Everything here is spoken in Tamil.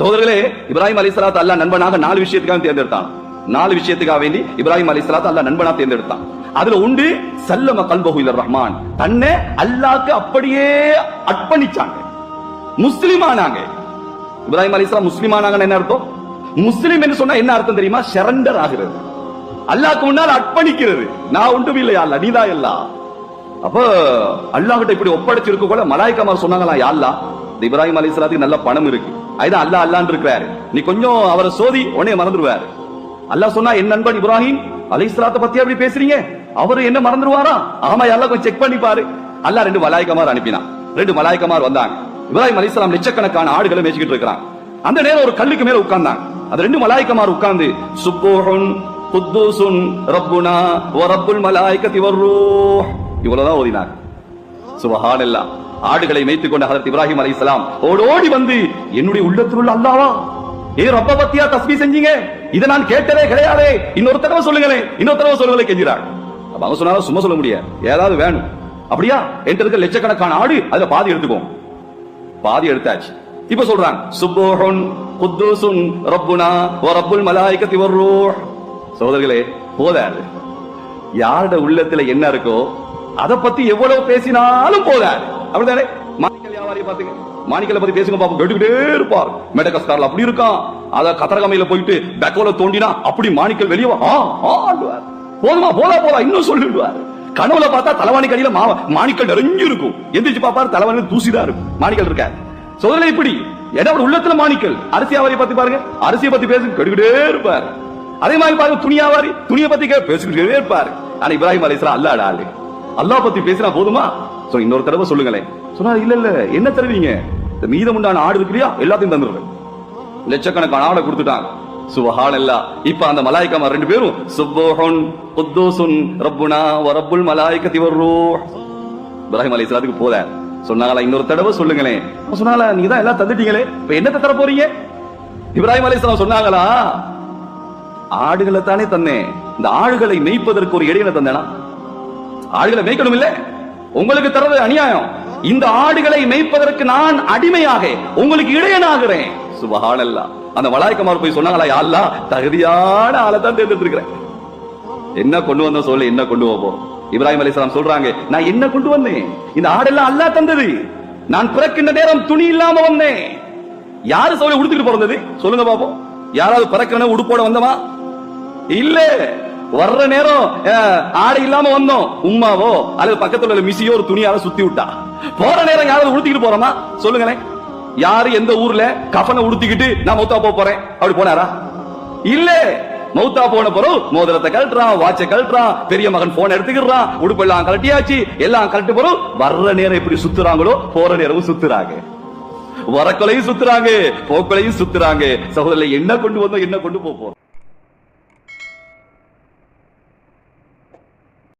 சோதர்களே இப்ராஹிம் அலிஸ்லாத் அல்லா நண்பனாக நாலு விஷயத்துக்காக தேர்ந்தெடுத்தான். நாலு விஷயத்துக்காக வேண்டி இப்ராஹிம் அலிஸ்லாத் அல்லா நண்பனா தேர்ந்தெடுத்தான். அதுல உண்டு சல்லம கல்பஹு இல்ல ரஹ்மான். தன்னை அல்லாக்கு அப்படியே அர்ப்பணிச்சாங்க. முஸ்லிமானாங்க. இப்ராஹிம் அலிஸ்லாம் முஸ்லிம் ஆனாங்கன்னு என்ன அர்த்தம்? முஸ்லிம் என்று சொன்னா என்ன அர்த்தம் தெரியுமா? சரண்டர் ஆகிறது. அல்லாக்கு முன்னால் அர்ப்பணிக்கிறது. நான் ஒன்றும் இல்லையா அல்ல நீதான் எல்லாம் அப்ப அல்லாஹ்கிட்ட இப்படி ஒப்படைச்சிருக்க கூட மலாய்க்கமார் சொன்னாங்களா யா இப்ராஹிம் அலி இப்ராஹிம் நல்ல பணம் இருக்கு. அதுதான் அல்லா அல்லான் இருக்கிறாரு நீ கொஞ்சம் அவரை சோதி உடனே மறந்துடுவாரு. அல்லாஹ் சொன்னா என் நண்பன் இப்ராஹிம் அலி அலிஸ்லாத்தை பத்தி அப்படி பேசுறீங்க? அவரு என்ன மறந்துடுவாரா? ஆமா எல்லாம் கொஞ்சம் செக் பண்ணி பாரு. அல்லா ரெண்டு மலாய்க்கமார் அனுப்பினான். ரெண்டு மலாய்க்கமார் வந்தாங்க. இப்ராஹிம் அலி அலிஸ்லாம் லட்சக்கணக்கான ஆடுகளை மேய்ச்சிக்கிட்டு இருக்கிறான். அந்த நேரம் ஒரு கல்லுக்கு மேல உட்கார்ந்தாங்க. அந்த ரெண்டு மலாய்க்கமார் உட்கார்ந்து சுப்போகன் குத்தூசுன் ரப்புனா வ ரப்புல் மலாய்க்கத்தி வர்ரூஹ். இவ்வளவுதான் ஓதினாங்க. எல்லாம் ஆடுகளை மேய்த்துக் கொண்ட ஹதரத் இப்ராஹிம் அலைஹிஸ்ஸலாம் ஓடோடி வந்து என்னுடைய உள்ளத்தில் உள்ள அல்லாவா? ஏ ரப்ப பத்தியா தஸ்மி செஞ்சீங்க? இதை நான் கேட்டதே கிடையாது. இன்னொரு தடவை சொல்லுங்களேன். இன்னொரு தடவை சொல்லுங்களே கெஞ்சிறாங்க அப்ப அவங்க சொன்னாலும் சும்மா சொல்ல முடியாது. ஏதாவது வேணும். அப்படியா? என்கிட்ட இருக்க லட்சக்கணக்கான ஆடு அதுல பாதி எடுத்துக்கோ. பாதி எடுத்தாச்சு. இப்ப சொல்றாங்க சுப்போஹன் குத்தூசுன் ரப்புனா ஓ ரப்புல் மலாயிகத்தி வர்ரூஹ் சோதர்களே போதாது. யாரோட உள்ளத்துல என்ன இருக்கோ அதை பத்தி எவ்வளவு பேசினாலும் போதாது. அப்படிதானே மாணிக்கல் வியாபாரியை பாத்துங்க மாணிக்கல பத்தி பேசுங்க பாப்போம். கேட்டுக்கிட்டே இருப்பார். மெடகஸ்கார்ல அப்படி இருக்கான். அத கத்தரகமையில போயிட்டு பெக்கோல தோண்டினா அப்படி மாணிக்கல் வெளியே ஆ, போதுமா? போதா போதா? இன்னும் சொல்லிடுவார். கனவுல பார்த்தா தலைவாணி கடியில மா மாணிக்கல் நிறைஞ்சு இருக்கும் எந்திரிச்சு பாப்பாரு தலைவாணி தூசிதான் இருக்கும். மாணிக்கல் இருக்காரு சோதனை இப்படி. ஏன்னா அவர் உள்ளத்துல மாணிக்கல்? அரிசி வியாபாரி பத்தி பாருங்க. அரிசியை பத்தி பேசுங்க. கேட்டுக்கிட்டே இருப்பார். அதே மாதிரி பாருங்க துணி வியாபாரி. துணியை பத்தி கே- பேசிக்கிட்டே இருப்பாரு. ஆனா இப்ராஹிம் அலிஸ்லாம் அல்லாடா ஆளு. அல்லாஹ் பத்தி பேசினா போதுமா? சோ இன்னொரு தடவை சொல்லுங்களேன். சொன்னா இல்ல இல்ல என்ன தருவீங்க? இந்த மீதம் உண்டான ஆடு இருக்கிறியா எல்லாத்தையும் தந்துடுவேன் லட்சக்கணக்கான ஆடை கொடுத்துட்டாங்க. சுபஹான் அல்லா இப்ப அந்த மலாய்க்கமா ரெண்டு பேரும் சுப்போஹன் குத்தூசுன் ரப்புனா வரப்புல் மலாய்க்க திவர்ரோ இப்ராஹிம் அலி இஸ்லாத்துக்கு போத சொன்னாங்களா இன்னொரு தடவை சொல்லுங்களேன். சொன்னாங்களா நீங்க தான் எல்லாம் தந்துட்டீங்களே. இப்ப என்னத்தை தர போறீங்க? இப்ராஹிம் அலைஹிஸ்ஸலாம் சொன்னாங்களா ஆடுகளை தானே தந்தேன். இந்த ஆடுகளை மேய்ப்பதற்கு ஒரு இடையில தந்தேனா? ஆடுகளை மேய்க்கணும் இல்ல உங்களுக்கு தரது அநியாயம். இந்த ஆடுகளை மேய்ப்பதற்கு நான் அடிமையாக உங்களுக்கு இடையனாகிறேன். சுபஹானல்லா. அந்த வலாய்க்குமார் போய் சொன்னாங்களா யா அல்லாஹ் தகுதியான ஆளை தான் தேர்ந்தெடுத்திருக்கிறேன். என்ன கொண்டு வந்த சொல்லு என்ன கொண்டு போவோம் இப்ராஹிம் அலிஸ்லாம் சொல்றாங்க நான் என்ன கொண்டு வந்தேன்? இந்த ஆடெல்லாம் அல்லா தந்தது. நான் பிறக்கின்ற நேரம் துணி இல்லாம வந்தேன். யாரு சோலை உடுத்துக்கிட்டு பிறந்தது? சொல்லுங்க பாப்போம். யாராவது பிறக்கிற உடுப்போட வந்தவா? இல்ல. வர்ற நேரம் ஆடை இல்லாம வந்தோம். உம்மாவோ அல்லது பக்கத்துல உள்ள மிசியோ ஒரு துணியால சுத்தி விட்டா. போற நேரம் யாராவது உடுத்திக்கிட்டு போறோமா? சொல்லுங்களேன். யாரு எந்த ஊர்ல கஃனை உடுத்திக்கிட்டு நான் மௌத்தா போக போறேன்? அப்படி போனாரா? இல்ல. மௌத்தா போன பிறகு மோதிரத்தை கழட்டுறான் வாட்சை கழட்டுறான் பெரிய மகன் போன் எடுத்துக்கிறான் உடுப்பு எல்லாம் கழட்டியாச்சு எல்லாம் கழட்டு பிறகு வர்ற நேரம் எப்படி சுத்துறாங்களோ போற நேரமும் சுத்துறாங்க. வரக்கொலையும் சுத்துறாங்க போக்கொலையும் சுத்துறாங்க. சகோதரர் என்ன கொண்டு வந்தோம் என்ன கொண்டு போக